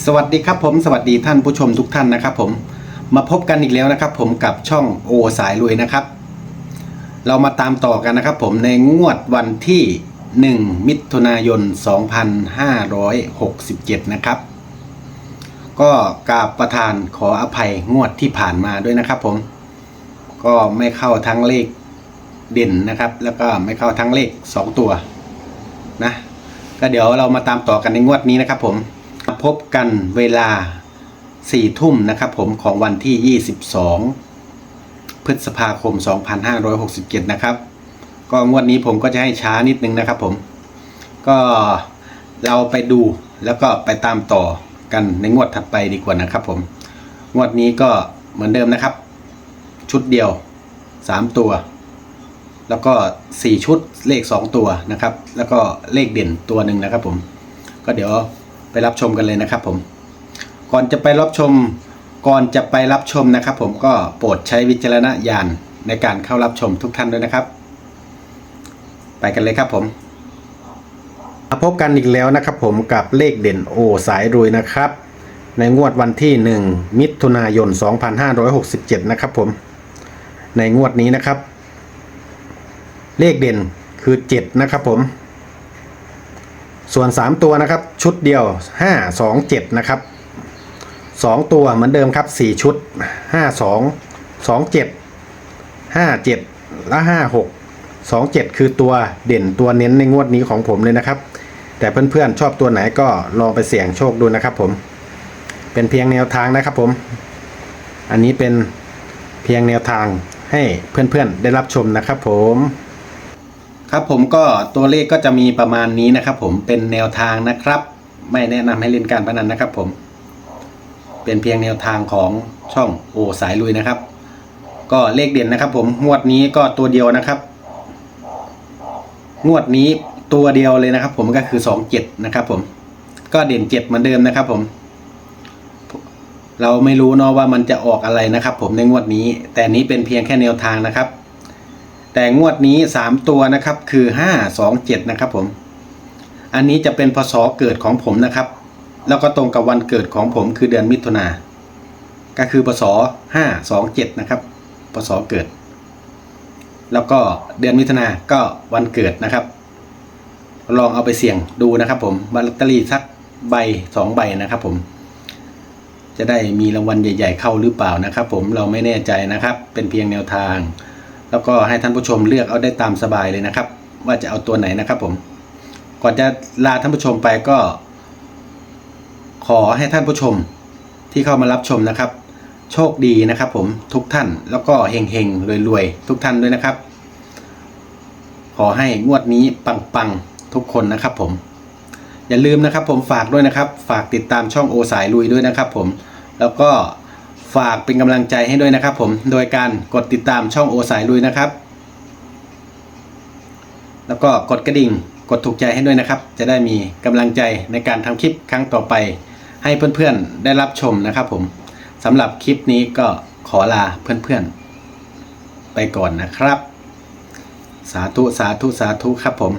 สวัสดีครับผมสวัสดีท่านผู้ชมทุกท่านนะครับผมมาพบกันอีกแล้วนะครับ ผมกับช่องโอสายลุยนะครับ เรามาตามต่อกันนะครับ ผมในงวดวันที่ 1 มิถุนายน 2567 นะครับ ก็กราบประธานขออภัยงวดที่ผ่านมาด้วยนะครับ ผมก็ไม่เข้าทั้งเลขเด่นนะครับ แล้วก็ไม่เข้าทั้งเลข 2 ตัวนะก็เดี๋ยวเรามาตามต่อกันในงวดนี้นะครับ ผม พบกันเวลาสี่ทุ่มนะครับผมของวันที่ 22 พฤษภาคม 2567 นะครับ ก็งวดนี้ผมก็จะให้ช้านิดนึงนะครับผม ก็เราไปดูแล้วก็ไปตามต่อกันในงวดถัดไปดีกว่านะครับผม งวดนี้ก็เหมือนเดิมนะครับ ชุดเดียว 3 ตัว แล้วก็ 4 ชุดเลข 2 ตัวนะครับ แล้วก็เลขเด่นตัวหนึ่งนะครับผม ก็เดี๋ยว ไปรับชมกันเลยนะครับผม ก่อนจะไปรับชม ก่อนจะไปรับชมนะครับ ผมก็โปรดใช้วิจารณญาณในการเข้ารับชมทุกท่านด้วยนะครับ ไปกันเลยครับผมมาพบกันอีกแล้วนะครับ ผมกับเลขเด่นโอสายรวยนะครับ ในงวดวันที่ 1 มิถุนายน 2567 นะครับผม ในงวดนี้นะครับ เลขเด่นคือ 7 นะครับผม ส่วน 3 ตัวนะครับชุดเดียว 5 2 7 นะครับ 2 ตัวเหมือนเดิมครับ 4 ชุด 5 2 2 7 5 7 และ 5 6 2 7 คือตัวเด่นตัวเน้นในงวดนี้ของผมเลยนะครับ แต่เพื่อนๆชอบตัวไหนก็ลองไปเสี่ยงโชคดูนะครับผม เป็นเพียงแนวทางนะครับผม อันนี้เป็นเพียงแนวทางให้เพื่อนๆได้รับชมนะครับผม ครับผมก็ตัวเลขก็จะมีประมาณนี้นะครับ ผมเป็นแนวทางนะครับ ไม่แนะนำให้เล่นการพนันนะครับ ผม เป็นเพียงแนวทางของช่องโอสายลุยนะครับ ก็เลขเด่นนะครับ ผมงวดนี้ก็ตัวเดียวนะครับ งวดนี้ตัวเดียวเลยนะครับ ผมก็คือสองเจ็ดนะครับ ผม ก็เด่นเจ็ดเหมือนเดิมนะครับ ผม เราไม่รู้เนาะว่ามันจะออกอะไรนะครับ ผมในงวดนี้ แต่นี้เป็นเพียงแค่แนวทางนะครับ แต่งวดนี้สามตัวนะครับคือห้าสองเจ็ดนะครับผม อันนี้จะเป็นพศเกิดของผมนะครับ แล้วก็ตรงกับวันเกิดของผมคือเดือนมิถุนา ก็คือพศห้าสองเจ็ดนะครับ พศเกิด แล้วก็เดือนมิถุนาก็วันเกิดนะครับ ลองเอาไปเสี่ยงดูนะครับผมว่าลอตเตอรี่สักใบสองใบนะครับผมจะได้มีรางวัลใหญ่ ๆ เข้าหรือเปล่านะครับ ผมเราไม่แน่ใจนะครับ เป็นเพียงแนวทาง แล้วก็ให้ท่านผู้ชมเลือกเอาได้ตามสบายเลยนะครับ ว่าจะเอาตัวไหนนะครับผม ก่อนจะลาท่านผู้ชมไปก็ ขอให้ท่านผู้ชมที่เข้ามารับชมนะครับ โชคดีนะครับผมทุกท่านแล้วก็เฮงเฮงรวยๆ ทุกท่านด้วยนะครับ ขอให้งวดนี้ปังๆทุกคนนะครับผมอย่าลืมนะครับผมฝากด้วยนะครับ ฝากติดตามช่องโอสายลุยด้วยนะครับผม แล้วก็ ฝากเป็นกำลังใจให้ด้วยนะครับผมโดยการกดติดตามช่องโอสายลุยนะครับ แล้วก็กดกระดิ่งกดถูกใจให้ด้วยนะครับ จะได้มีกำลังใจในการทำคลิปครั้งต่อไป ให้เพื่อนๆได้รับชมนะครับผมสำหรับคลิปนี้ก็ขอลาเพื่อนๆ ไปก่อนนะครับ สาธุสาธุสาธุครับผม